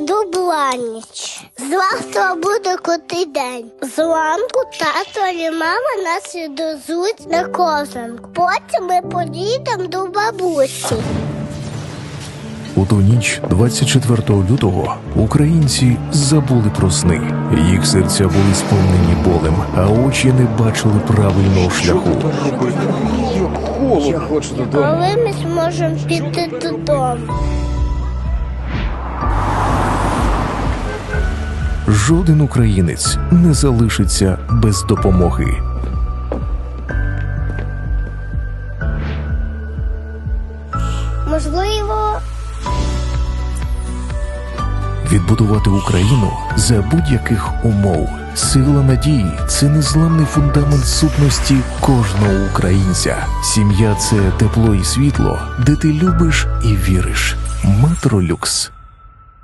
Дубланіч. Завтра буде крутий день. Зранку тато і мама нас відвезуть на козанку. Потім ми поїдемо до бабусі. У ту ніч, 24 лютого, українці забули про сни. Їх серця були сповнені болем, а очі не бачили правильного шляху. Я хочу додому. Коли ми зможемо піти додому. Жоден українець не залишиться без допомоги. Можливо, Відбудувати Україну за будь-яких умов. Сила надії це незламний фундамент сутності кожного українця. Сім'я це тепло і світло, де ти любиш і віриш. Метролюкс.